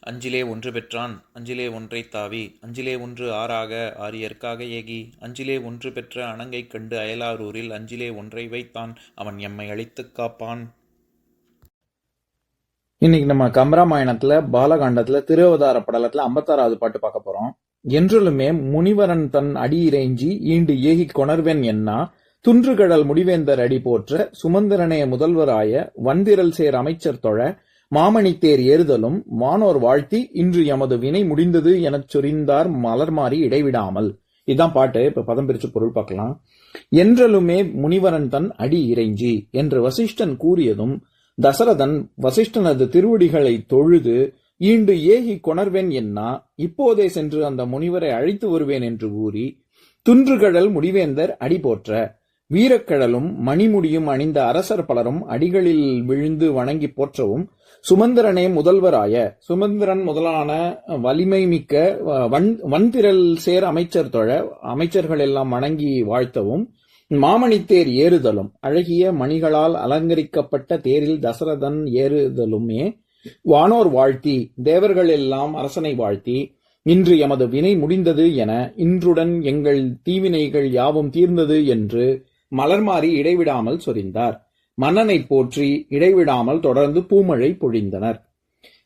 அஞ்சிலே ஒன்று பெற்றான் அஞ்சிலே ஒன்றை தாவி அஞ்சிலே ஒன்று ஆறாக ஆரியற்காக ஏகி அஞ்சிலே ஒன்று பெற்ற அணங்கை கண்டு அயலாரூரில் அஞ்சிலே ஒன்றை வைத்தான் அவன் எம்மை அழித்துக் காப்பான். இன்னைக்கு நம்ம கம்பராமாயணத்துல பாலகாண்டத்துல திருவதார படலத்துல ஐம்பத்தாறாவது பாட்டு பார்க்க போறோம். என்றலுமே முனிவரன் தன் அடி இறைஞ்சி ஈண்டு ஏகி கொணர்வென் என்னா துன்றுகடல் முடிவேந்தர் அடி போற்ற சுமந்திரனே முதல்வராய வந்திரல் சேர் அமைச்சர் தொழ மாமணித்தேர் ஏறுதலும் வானோர் வாழ்த்தி இன்று எமது வினை முடிந்தது எனச் சொரிந்தார் மலர்மாறி இடைவிடாமல். இதான் பாட்டு. இப்ப பதம் பிரிச்சு பொருள் பார்க்கலாம். என்றலுமே முனிவரன் தன் அடி இறைஞ்சி என்று வசிஷ்டன் கூறியதும் தசரதன் வசிஷ்டனது திருவடிகளை தொழுது ஈண்டு ஏகி கொணர்வேன் என்னா இப்போதே சென்று அந்த முனிவரை அழைத்து வருவேன் என்று கூறி துன்றுகடல் முடிவேந்தர் அடி போற்ற வீரக்கடலும் மணிமுடியும் அணிந்த அரசர் பலரும் அடிகளில் விழுந்து வணங்கி போற்றவும் சுமந்திரனே முதல்வராய சுமந்திரன் முதலான வலிமை மிக்க வன் வன்திரல் சேர் அமைச்சர் தொழ அமைச்சர்கள் எல்லாம் வணங்கி வாழ்த்தவும் மாமணித்தேர் ஏறுதலும் அழகிய மணிகளால் அலங்கரிக்கப்பட்ட தேரில் தசரதன் ஏறுதலுமே வானோர் வாழ்த்தி தேவர்கள் எல்லாம் அரசனை வாழ்த்தி இன்று எமது வினை முடிந்தது என இன்றுடன் எங்கள் தீவினைகள் யாவும் தீர்ந்தது என்று மலர்மாறி இடைவிடாமல் சொரிந்தார். மன்னனை போற்றி இடைவிடாமல் தொடர்ந்து பூமழை பொழிந்தனர்.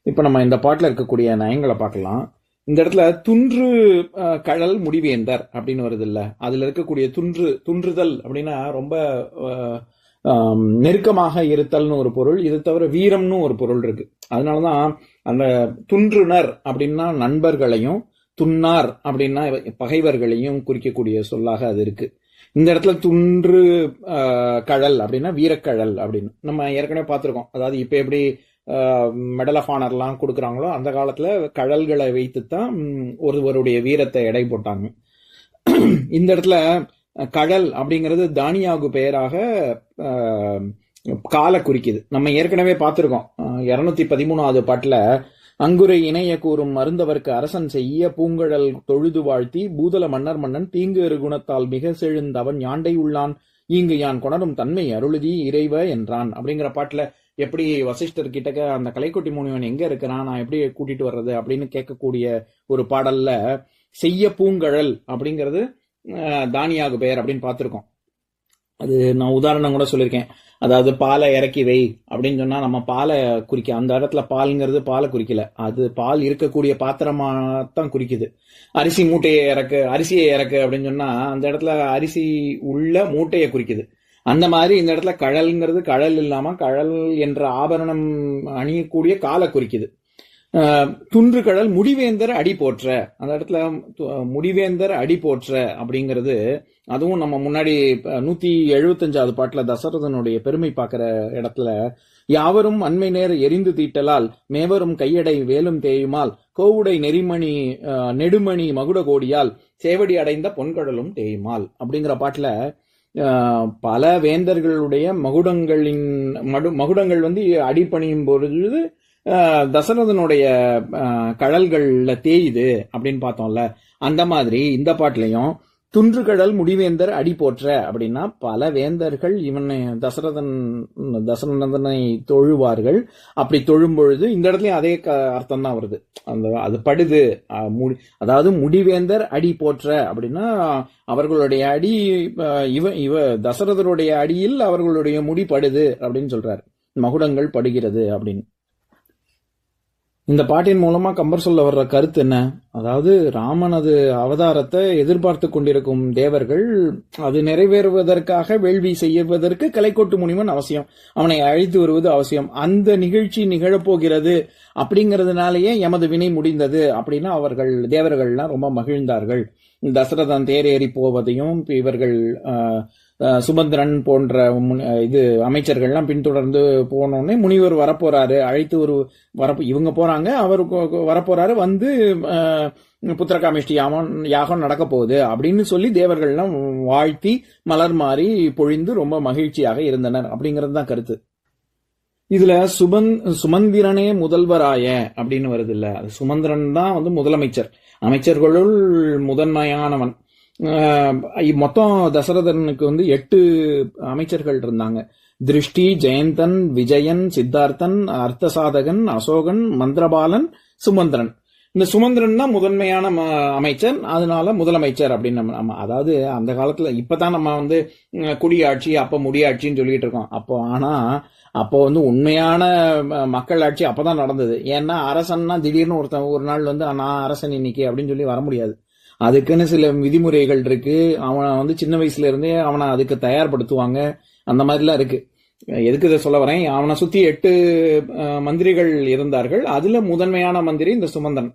இப்ப நம்ம இந்த பாட்டில் இருக்கக்கூடிய நயங்களை பார்க்கலாம். இந்த இடத்துல துன்று கழல் முடிவேந்தர் அப்படின்னு வருது இல்லை அதுல இருக்கக்கூடிய துன்று துன்றுதல் அப்படின்னா ரொம்ப நெருக்கமாக இருத்தல்னு ஒரு பொருள். இது தவிர வீரம்னு ஒரு பொருள் இருக்கு. அதனாலதான் அந்த துன்றுனர் அப்படின்னா நண்பர்களையும் துன்னார் அப்படின்னா பகைவர்களையும் குறிக்கக்கூடிய சொல்லாக அது இருக்கு. இந்த இடத்துல துன்று ஆஹ், கழல் அப்படின்னா வீரக்கழல் அப்படின்னு. நம்ம ஏற்கனவே பார்த்துருக்கோம். அதாவது இப்ப எப்படி மெடல் ஆஃப் ஆனர்லாம் கொடுக்குறாங்களோ அந்த காலத்துல கழல்களை வைத்துத்தான் தான் ஒருவருடைய வீரத்தை எடை போட்டாங்க. இந்த இடத்துல கழல் அப்படிங்கிறது தானியாகு பெயராக காலை குறிக்குது. நம்ம ஏற்கனவே பார்த்துருக்கோம். இருநூத்தி பதிமூணாவது பாட்டுல அங்குரை இணைய கூறும் மருந்தவர்க்கு அரசன் செய்ய பூங்கழல் தொழுது வாழ்த்தி பூதல மன்னர் மன்னன் தீங்கு ஒரு குணத்தால் மிக செழுந்தவன் யாண்டை உள்ளான். இங்கு யான் கொணரும் தன்மை அருளுதி இறைவ என்றான். அப்படிங்கிற பாட்டுல எப்படி வசிஷ்டர் கிட்டக்க அந்த கலைக்குட்டி முனிவன் எங்க இருக்கிறான்? நான் எப்படி கூட்டிட்டு வர்றது? அப்படின்னு கேட்கக்கூடிய ஒரு பாடல்ல செய்ய பூங்கழல் அப்படிங்கிறது தானியாகு பெயர் அப்படின்னு பார்த்துருக்கோம். அது நான் உதாரணம் கூட சொல்லியிருக்கேன். அதாவது பாலை இறக்கி வை அப்படின்னு சொன்னா நம்ம பாலை குறிக்க அந்த இடத்துல பால்ங்கிறது பாலை குறிக்கல. அது பால் இருக்கக்கூடிய பாத்திரமாக தான் குறிக்குது. அரிசி மூட்டையை இறக்கு அரிசியை இறக்கு அப்படின்னு சொன்னா அந்த இடத்துல அரிசி உள்ள மூட்டையை குறிக்குது. அந்த மாதிரி இந்த இடத்துல கழல்ங்கிறது கழல் இல்லாம கழல் என்ற ஆபரணம் அணியக்கூடிய காலை குறிக்குது. துன்று கழல் முடிவேந்தர் அடி போற்ற. அந்த இடத்துல முடிவேந்தர் அடி போற்ற அப்படிங்கிறது அதுவும் நம்ம முன்னாடி நூத்தி எழுபத்தஞ்சாவது பாட்டுல தசரதனுடைய பெருமை பார்க்கிற இடத்துல யாவரும் அண்மை நேர எரிந்து தீட்டலால் மேவரும் கையடை வேலும் தேயுமால் கோவுடை நெறிமணி நெடுமணி மகுட கோடியால் சேவடி அடைந்த பொன்கடலும் தேயுமால் அப்படிங்கிற பாட்டுல பல வேந்தர்களுடைய மகுடங்களின் மடு மகுடங்கள் வந்து அடிபணியும் பொழுது தசரதனுடைய அஹ், கழல்கள்ல தேயுது அப்படின்னு பார்த்தோம்ல. அந்த மாதிரி இந்த பாட்டுலயும் துன்றுகடல் முடிவேந்தர் அடி போற்ற அப்படின்னா பல வேந்தர்கள் இவனை தசரதன் தசரநந்தனை தொழுவார்கள். அப்படி தொழும் பொழுது இந்த இடத்துலயும் அதே அர்த்தம் தான் வருது. அந்த அது படுது. முடி- அதாவது முடிவேந்தர் அடி போற்ற அப்படின்னா அவர்களுடைய அடி இவ இவ தசரதருடைய அடியில் அவர்களுடைய முடி படுது அப்படின்னு சொல்றாரு. மகுடங்கள் படுகிறது அப்படின்னு. இந்த பாட்டின் மூலமா கம்பர் சொல்ல வர்ற கருத்து என்ன? அதாவது ராமனது அவதாரத்தை எதிர்பார்த்து கொண்டிருக்கும் தேவர்கள் அது நிறைவேறுவதற்காக வேள்வி செய்வதற்கு கலைக்கோட்டு முனிவன் அவசியம். அவனை அழைத்து வருவது அவசியம். அந்த நிகழ்ச்சி நிகழப்போகிறது அப்படிங்கிறதுனாலயே எமது வினை முடிந்தது அப்படின்னு அவர்கள் தேவர்கள்லாம் ரொம்ப மகிழ்ந்தார்கள். தசரதன் தேரேறி போவதையும் இவர்கள் ஆஹ், சுமந்திரன் போன்ற முன்- இது அமைச்சர்கள்லாம் பின்தொடர்ந்து போனோடனே முனிவர் வரப்போறாரு. அழைத்து ஒரு வர இவங்க போறாங்க அவர் வரப்போறாரு வந்து புத்திரகாமிஷ்டி யாகம் யாகம் நடக்க போகுது அப்படின்னு சொல்லி தேவர்கள்லாம் வாழ்த்தி மலர் மாறி பொழிந்து ரொம்ப மகிழ்ச்சியாக இருந்தனர். அப்படிங்கிறது தான் கருத்து. இதுல சுமந் சுமந்திரனே முதல்வராய அப்படின்னு வருது இல்ல அது சுமந்திரன் தான் வந்து முதலமைச்சர். அமைச்சர்களுள் முதன்மையானவன். மொத்தம் தசரதனுக்கு வந்து எட்டு அமைச்சர்கள் இருந்தாங்க. திருஷ்டி ஜெயந்தன் விஜயன் சித்தார்த்தன் அர்த்தசாதகன் அசோகன் மந்திரபாலன் சுமந்திரன். இந்த சுமந்திரன் தான் முதன்மையான ம- அமைச்சர். அதனால முதலமைச்சர் அப்படின்னு நம்ம நம்ம அதாவது அந்த காலத்துல இப்பதான் நம்ம வந்து குடியாட்சி அப்ப முடியாட்சின்னு சொல்லிட்டு இருக்கோம். அப்போ ஆனா அப்போ வந்து உண்மையான மக்களாட்சி மக்கள் ஆட்சி அப்பதான் நடந்தது. ஏன்னா அரசன்னா திடீர்னு ஒருத்தன் ஒரு நாள் வந்து நான் அரசன் இன்னைக்கு அப்படின்னு சொல்லி வர முடியாது. அதுக்குன்னு சில விதிமுறைகள் இருக்கு. அவனை வந்து சின்ன வயசுல இருந்தே அவனை அதுக்கு தயார்படுத்துவாங்க. அந்த மாதிரிலாம் இருக்கு. எதுக்கு இதை சொல்ல வரேன்? அவனை சுத்தி எட்டு மந்திரிகள் இருந்தார்கள். அதுல முதன்மையான மந்திரி இந்த சுமந்தன்.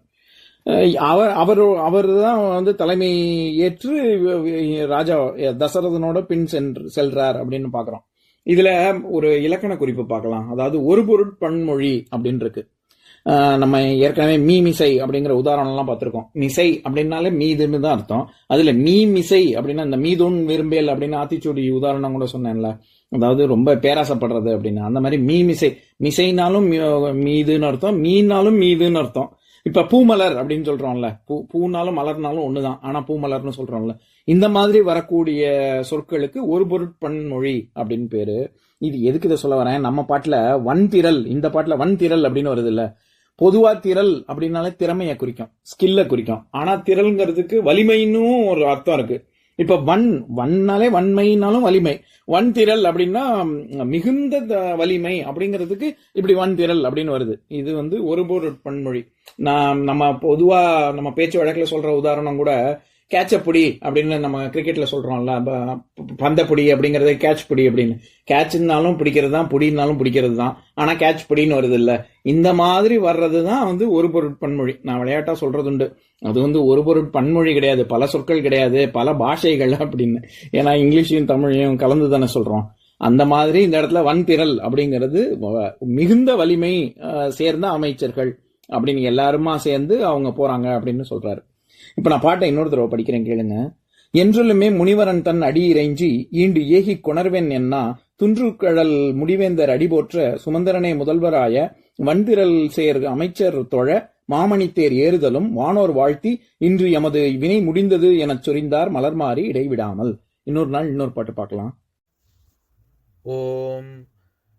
அவர் அவர் அவர் தான் வந்து தலைமை ஏற்று ராஜா தசரதனோட பின் சென்று செல்றார் அப்படின்னு பாக்குறோம். இதுல ஒரு இலக்கண குறிப்பு பார்க்கலாம். அதாவது ஒரு பொருட்பன்மொழி அப்படின்னு இருக்கு நம்ம ஏற்கனவே மீ மிசை அப்படிங்கிற உதாரணம்லாம் பார்த்துருக்கோம். மிசை அப்படின்னாலே மீதுன்னு தான் அர்த்தம். அதுல மீ மிசை அப்படின்னா இந்த மீதுன் விரும்பியல் அப்படின்னு ஆத்திச்சூடி உதாரணம் கூட சொன்னேன்ல. அதாவது ரொம்ப பேராசப்படுறது அப்படின்னு. அந்த மாதிரி மீ மிசை. மிசைனாலும் மீ- மீதுன்னு அர்த்தம். மீனாலும் மீதுன்னு அர்த்தம். இப்ப பூமலர் அப்படின்னு சொல்றோம்ல. பூ பூனாலும் மலர்னாலும் ஒண்ணுதான். ஆனா பூமலர்னு சொல்றோம்ல. இந்த மாதிரி வரக்கூடிய சொற்களுக்கு ஒரு பொருட்பன்மொழி அப்படின்னு பேரு. இது எதுக்கு இதை சொல்ல வரேன்? நம்ம பாட்டுல வன்திரல் இந்த பாட்டுல வன்திரல் அப்படின்னு வருது இல்ல. பொதுவா திரள் அப்படின்னாலே திறமைய குறிக்கும் ஸ்கில்ல குறிக்கும். ஆனா திரள்ங்கிறதுக்கு வலிமைன்னும் ஒரு அர்த்தம் இருக்கு. இப்ப வன் வன்னாலே வன்மைனாலும் வலிமை. வன் திரள் அப்படின்னா மிகுந்த த- வலிமை அப்படிங்கிறதுக்கு இப்படி வன் திரள் அப்படின்னு வருது. இது வந்து ஒரு பொருட் பன்மொழி நான் நம்ம பொதுவா நம்ம பேச்சு வழக்கில் சொல்ற உதாரணம் கூட கேட்சப்புடி அப்படின்னு நம்ம கிரிக்கெட்ல சொல்றோம்ல ப- பந்தப்புடி அப்படிங்கறது கேட்ச் புடி அப்படின்னு. கேட்ச்னாலும் பிடிக்கிறது தான் புடினாலும் பிடிக்கிறது தான் ஆனா கேட்ச் புடின்னு வருது இல்ல. இந்த மாதிரி வர்றது தான் வந்து ஒரு பொருட் பன்மொழி. நான் விளையாட்டா சொல்றது உண்டு. அது வந்து ஒரு பொருட் பன்மொழி கிடையாது. பல சொற்கள் கிடையாது. பல பாஷைகள் அப்படின்னு. ஏன்னா இங்கிலீஷையும் தமிழையும் கலந்து தானே சொல்றோம். அந்த மாதிரி இந்த இடத்துல வன்திரல் அப்படிங்கிறது வ- மிகுந்த வலிமை சேர்ந்த அமைச்சர்கள் அப்படின்னு எல்லாருமா சேர்ந்து அவங்க போறாங்க அப்படின்னு சொல்றாரு. இப்ப நான் பாட்டை இன்னொரு தடவை படிக்கிறேன் கேளுங்க. என்றலுமே முனிவரன் தன் அடி இறைஞ்சி ஈண்டு ஏகி கொணர்வென் என்ன துன்றுக்கழல் முடிவேந்தர் அடிபோற்ற சுமந்தரனே முதல்வராய வன்திரல் சேர் அமைச்சர் தொழ மாமணித்தேர் ஏறுதலும் வானோர் வாழ்த்தி இன்று எமது வினை முடிந்தது எனச் சொரிந்தார் மலர்மாறி இடைவிடாமல். இன்னொரு நாள் இன்னொரு பாட்டு பார்க்கலாம் ஓம்